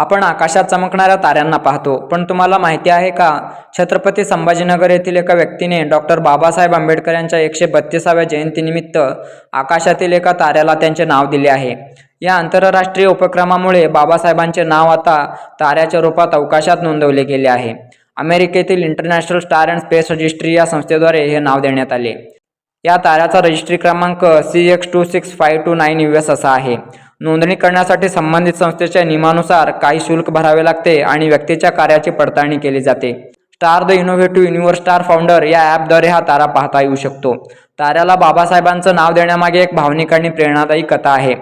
आपण आकाशात चमकणाऱ्या ताऱ्यांना पाहतो. पण तुम्हाला माहिती आहे का छत्रपती संभाजीनगर येथील एका व्यक्तीने डॉक्टर बाबासाहेब आंबेडकर यांच्या एकशे बत्तीसाव्या जयंतीनिमित्त आकाशातील एका ताऱ्याला त्यांचे नाव दिले आहे. या आंतरराष्ट्रीय उपक्रमामुळे बाबासाहेबांचे नाव आता ताऱ्याच्या रूपात अवकाशात नोंदवले गेले आहे. अमेरिकेतील international star and space registry या संस्थेद्वारे हे नाव देण्यात आले. या ताऱ्याचा रजिस्ट्री क्रमांक C X two six five two nine U S असा आहे. नोंदणी करण्यासाठी संबंधित संस्थेच्या नियमानुसार काही शुल्क भरावे लागते आणि व्यक्तीच्या कार्याची पडताळणी केली जाते. Star the innovative universe star founder या ॲपद्वारे हा तारा पाहता येऊ शकतो. ताऱ्याला बाबासाहेबांचं नाव देण्यामागे एक भावनिक आणि प्रेरणादायी कथा आहे.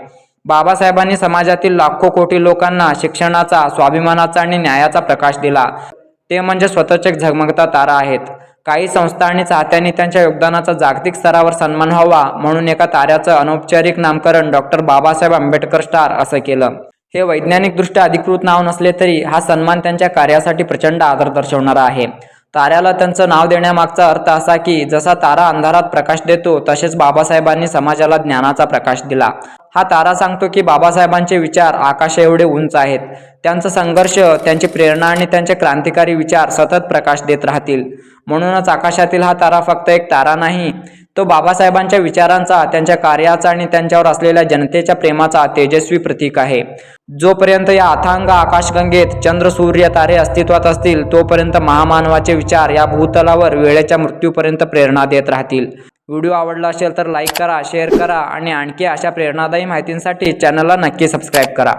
बाबासाहेबांनी समाजातील लाखो कोटी लोकांना शिक्षणाचा स्वाभिमानाचा आणि न्यायाचा प्रकाश दिला. ते म्हणजे स्वतःचे झगमगता तारा आहेत. काही संस्था आणि चाहत्यांनी त्यांच्या योगदानाचा जागतिक स्तरावर सन्मान व्हावा म्हणून एका ताऱ्याचं अनौपचारिक नामकरण डॉक्टर बाबासाहेब आंबेडकर स्टार असं केलं. हे वैज्ञानिकदृष्ट्या अधिकृत नाव नसले तरी हा सन्मान त्यांच्या कार्यासाठी प्रचंड आदर दर्शवणारा आहे. ताऱ्याला त्यांचं नाव देण्यामागचा अर्थ असा की जसा तारा अंधारात प्रकाश देतो तसेच बाबासाहेबांनी समाजाला ज्ञानाचा प्रकाश दिला. हा तारा सांगतो की बाबासाहेबांचे विचार आकाशा एवढे उंच आहेत. त्यांचा संघर्ष त्यांची प्रेरणा आणि त्यांचे क्रांतिकारी विचार सतत प्रकाश देत राहतील. म्हणूनच आकाशातील हा तारा फक्त एक तारा नाही तो बाबासाहेबांच्या विचारांचा त्यांच्या कार्याचा आणि त्यांच्यावर असलेल्या जनतेच्या प्रेमाचा तेजस्वी प्रतीक आहे. जोपर्यंत या अथांग आकाशगंगेत चंद्र सूर्य तारे अस्तित्वात असतील तोपर्यंत महामानवाचे विचार या भूतलावर वेळेच्या मृत्यूपर्यंत प्रेरणा देत राहतील. व्हिडिओ आवडला असेल तर लाईक करा शेअर करा आणि आणखी अशा प्रेरणादायी माहितींसाठी चॅनलला नक्की सबस्क्राईब करा.